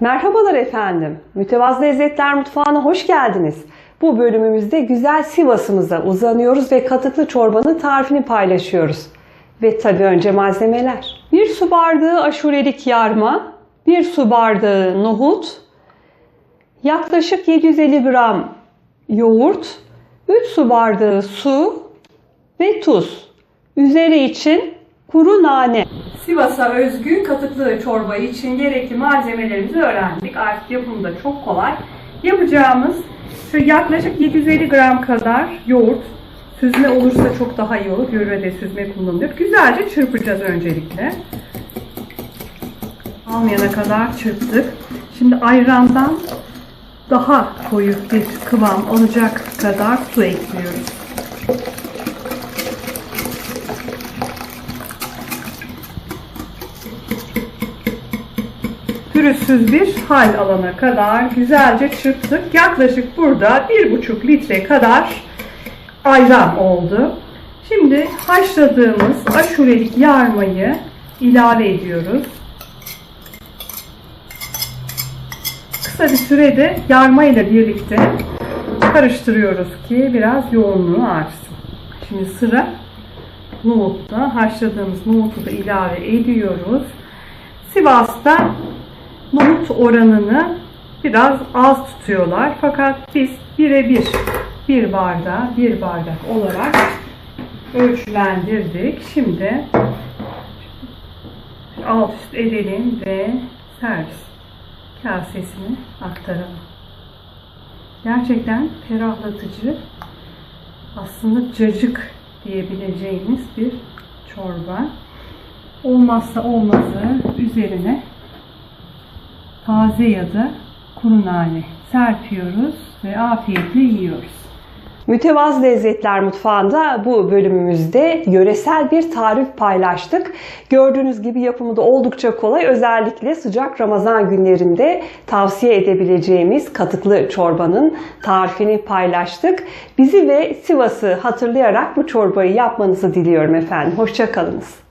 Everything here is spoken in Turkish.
Merhabalar efendim. Mütevazı Lezzetler Mutfağı'na hoş geldiniz. Bu bölümümüzde güzel Sivas'ımıza uzanıyoruz ve katıklı çorbanın tarifini paylaşıyoruz. Ve tabii önce malzemeler. 1 su bardağı aşurelik yarma, 1 su bardağı nohut, yaklaşık 750 gram yoğurt, 3 su bardağı su ve tuz. Üzeri için kuru nane. Sivas'a özgü katıklı çorba için gerekli malzemelerimizi öğrendik. Artık yapımı da çok kolay. Yapacağımız şu yaklaşık 750 gram kadar yoğurt. Süzme olursa çok daha iyi olur. Yörede süzme kullanılıyor. Güzelce çırpacağız öncelikle. Almayana kadar çırptık. Şimdi ayrandan daha koyu bir kıvam alacak kadar su ekliyoruz. Pürüzsüz bir hal alana kadar güzelce çırptık. Yaklaşık burada 1,5 litre kadar ayran oldu. Şimdi haşladığımız aşurelik yarmayı ilave ediyoruz. Kısa bir sürede yarma ile birlikte karıştırıyoruz ki biraz yoğunluğu artsın. Şimdi sıra nohutta. Haşladığımız nohutu da ilave ediyoruz. Sivas'ta nohut oranını biraz az tutuyorlar. Fakat biz birebir bir bardağı bir bardak olarak ölçülendirdik. Şimdi alt üst edelim ve servis kasesine aktaralım. Gerçekten ferahlatıcı aslında cacık diyebileceğimiz bir çorba. Olmazsa olmazı üzerine taze ya da kuru nane serpiyoruz ve afiyetle yiyoruz. Mütevazı Lezzetler Mutfağı'nda bu bölümümüzde yöresel bir tarif paylaştık. Gördüğünüz gibi yapımı da oldukça kolay. Özellikle sıcak Ramazan günlerinde tavsiye edebileceğimiz katıklı çorbanın tarifini paylaştık. Bizi ve Sivas'ı hatırlayarak bu çorbayı yapmanızı diliyorum efendim. Hoşçakalınız.